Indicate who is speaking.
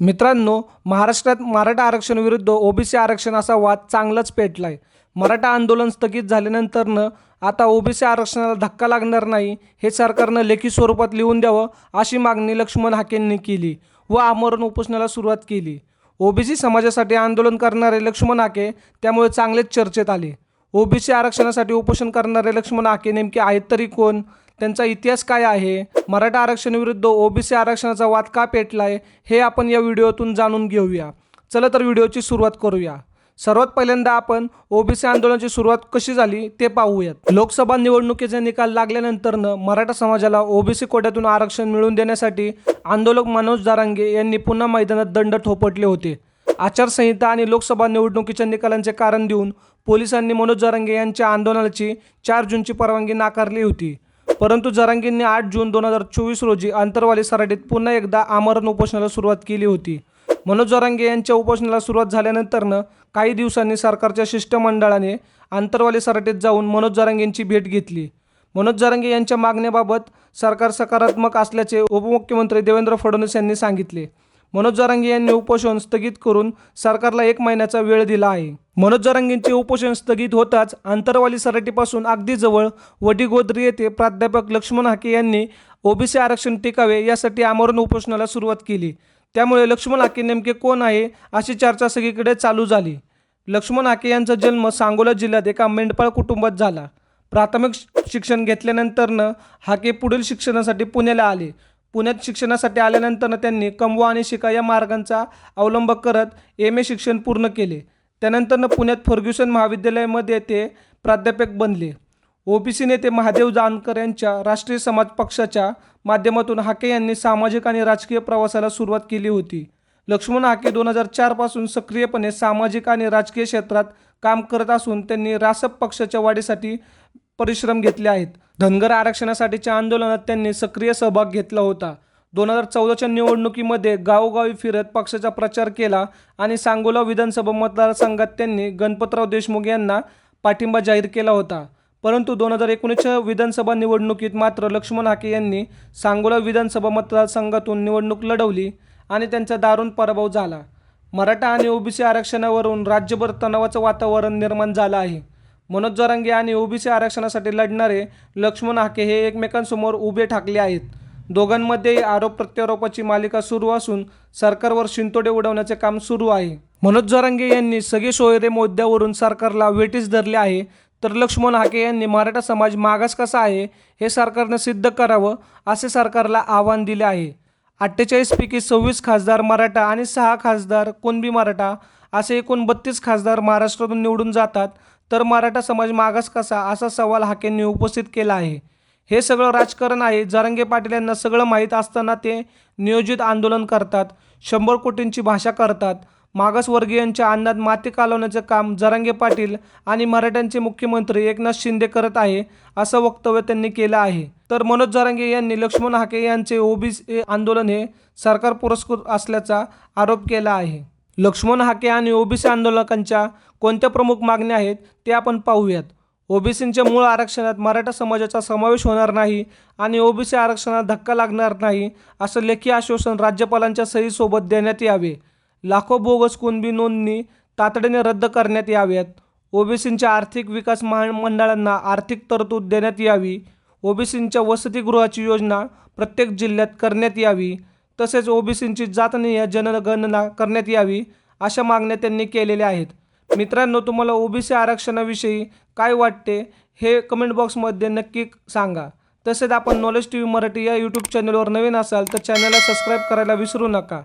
Speaker 1: मित्रांनो महाराष्ट्रात मराठा आरक्षण विरुद्ध ओबीसी आरक्षण असा वाद चांगलाच पेटला आहे मराठा आंदोलन स्थगित झाल्यानंतरनं आता ओबीसी आरक्षणाला धक्का लागणार नाही हे सरकारनं लेखी स्वरूपात लिहून द्यावं अशी मागणी लक्ष्मण हाकेंनी केली व आमरण उपोषणाला सुरुवात केली. ओबीसी समाजासाठी आंदोलन करणारे लक्ष्मण हाके त्यामुळे चांगलेच चर्चेत आले. ओबीसी आरक्षणासाठी उपोषण करणारे लक्ष्मण हाके नेमके आहेत तरी कोण? त्यांचा इतिहास काय आहे? मराठा आरक्षणाविरुद्ध ओबीसी आरक्षणाचा वाद का पेटलाय? हे आपण या व्हिडिओतून जाणून घेऊया. चला तर व्हिडिओची सुरुवात करूया. सर्वात पहिल्यांदा आपण ओबीसी आंदोलनाची सुरुवात कशी झाली ते पाहूयात. लोकसभा निवडणुकीचा निकाल लागल्यानंतरनं मराठा समाजाला ओबीसी कोट्यातून आरक्षण मिळवून देण्यासाठी आंदोलक मनोज दारांगे यांनी पुन्हा मैदानात दंड ठोपटले होते. आचारसंहिता आणि लोकसभा निवडणुकीच्या निकालांचे कारण देऊन पोलिसांनी मनोज दारांगे यांच्या आंदोलनाची चार जूनची परवानगी नाकारली होती. परंतु जरांगींनी आठ जून दोन हजार चोवीस रोजी आंतरवाली सराटीत पुन्हा एकदा आमरण उपोषणाला सुरुवात केली होती. मनोज जरांगे यांच्या उपोषणाला सुरुवात झाल्यानंतरनं काही दिवसांनी सरकारच्या शिष्टमंडळाने आंतरवाली सराटीत जाऊन मनोज जरांगेंची भेट घेतली. मनोज जरांगे यांच्या मागण्याबाबत सरकार सकारात्मक असल्याचे उपमुख्यमंत्री देवेंद्र फडणवीस यांनी सांगितले. मनोज जरांगे यांनी उपोषण स्थगित करून सरकारला एक महिन्याचा वेळ दिला आहे. मनोज जरांगेंचे उपोषण स्थगित होताच आंतरवाली सराटीपासून अगदी जवळ वडीगोद्री येथे प्राध्यापक लक्ष्मण हाके यांनी ओबीसी आरक्षण टिकावे यासाठी आमरण उपोषणाला सुरुवात केली. त्यामुळे लक्ष्मण हाके नेमके कोण आहे अशी चर्चा सगळीकडे चालू झाली. लक्ष्मण हाके यांचा जन्म सांगोला जिल्ह्यात एका मेंढपाळ कुटुंबात झाला. प्राथमिक शिक्षण घेतल्यानंतरनं हाके पुढील शिक्षणासाठी पुण्याला आले. पुण्यात शिक्षणासाठी आल्यानंतरनं त्यांनी कमवा आणि शिका या मार्गांचा अवलंब करत एम ए शिक्षण पूर्ण केले. त्यानंतरनं पुण्यात फर्ग्युसन महाविद्यालयामध्ये ते प्राध्यापक बनले. ओबीसी नेते महादेव जानकर यांच्या राष्ट्रीय समाज पक्षाच्या माध्यमातून हाके यांनी सामाजिक आणि राजकीय प्रवासाला सुरुवात केली होती. लक्ष्मण हाके दोन हजार चारपासून सक्रियपणे सामाजिक आणि राजकीय क्षेत्रात काम करत असून त्यांनी रासप पक्षाच्या वाढीसाठी परिश्रम घेतले आहेत. धनगर आरक्षणासाठीच्या आंदोलनात त्यांनी सक्रिय सहभाग घेतला होता. दोन हजार चौदाच्या निवडणुकीमध्ये गावोगावी फिरत पक्षाचा प्रचार केला आणि सांगोला विधानसभा मतदारसंघात त्यांनी गणपतराव देशमुख यांना पाठिंबा जाहीर केला होता. परंतु दोन हजार एकोणीसच्या विधानसभा निवडणुकीत मात्र लक्ष्मण हाके यांनी सांगोला विधानसभा मतदारसंघातून निवडणूक लढवली आणि त्यांचा दारुण पराभव झाला. मराठा आणि ओबीसी आरक्षणावरून राज्यभर तणावाचं वातावरण निर्माण झालं आहे. मनोज जरांगे आणि ओबीसी आरक्षणासाठी लढणारे लक्ष्मण हाके हे एकमेकांसमोर उभे ठाकले आहेत. दोघांमध्येही आरोप प्रत्यारोपाची मालिका सुरू असून सरकारवर शिंतोडे उडवण्याचे काम सुरू आहे. मनोज जरांगे यांनी सगळे सोयरे मुद्द्यावरून सरकारला वेटीस धरले आहे. तर लक्ष्मण हाके यांनी मराठा समाज मागास कसा आहे हे सरकारनं सिद्ध करावं असे सरकारला आव्हान दिले आहे. अठ्ठेचाळीसपैकी सव्वीस खासदार मराठा आणि सहा खासदार कुणबी मराठा असे एकूण बत्तीस खासदार महाराष्ट्रातून निवडून जातात. तर मराठा समाज मागास कसा असा सवाल हाकेंनी उपस्थित केला आहे. हे सगळं राजकारण आहे. जरांगे पाटील यांना सगळं माहीत असताना ते नियोजित आंदोलन करतात. शंभर कोटींची भाषा करतात. मागासवर्गीयांच्या अन्नात माती कालवण्याचं काम जरांगे पाटील आणि मराठ्यांचे मुख्यमंत्री एकनाथ शिंदे करत आहे असं वक्तव्य त्यांनी केलं आहे. तर मनोज जरांगे यांनी लक्ष्मण हाके यांचे ओबीसी आंदोलन हे सरकार पुरस्कृत असल्याचा आरोप केला आहे. लक्ष्मण हाके आणि ओबीसी आंदोलकांच्या कोणत्या प्रमुख मागण्या आहेत ते आपण पाहूयात. ओबीसींच्या मूळ आरक्षणात मराठा समाजाचा समावेश होणार नाही आणि ओबीसी आरक्षणात धक्का लागणार नाही असं लेखी आश्वासन राज्यपालांच्या सहीसोबत देण्यात यावे. लाखो बोगस कुणबी नोंदणी तातडीने रद्द करण्यात याव्यात. ओबीसींच्या आर्थिक विकास महामंडळांना आर्थिक तरतूद देण्यात यावी. ओबीसींच्या वसतिगृहाची योजना प्रत्येक जिल्ह्यात करण्यात यावी. तसेच ओबीसींची जातनीय जनगणना करण्यात यावी अशा मागण्या त्यांनी केलेल्या आहेत. मित्रांनो तुम्हाला ओबीसी आरक्षणाविषयी काय वाटते हे कमेंट बॉक्समध्ये नक्की सांगा. तसेच आपण नॉलेज टी व्ही मराठी या यूट्यूब चॅनलवर नवीन असाल तर चॅनलला सबस्क्राईब करायला विसरू नका.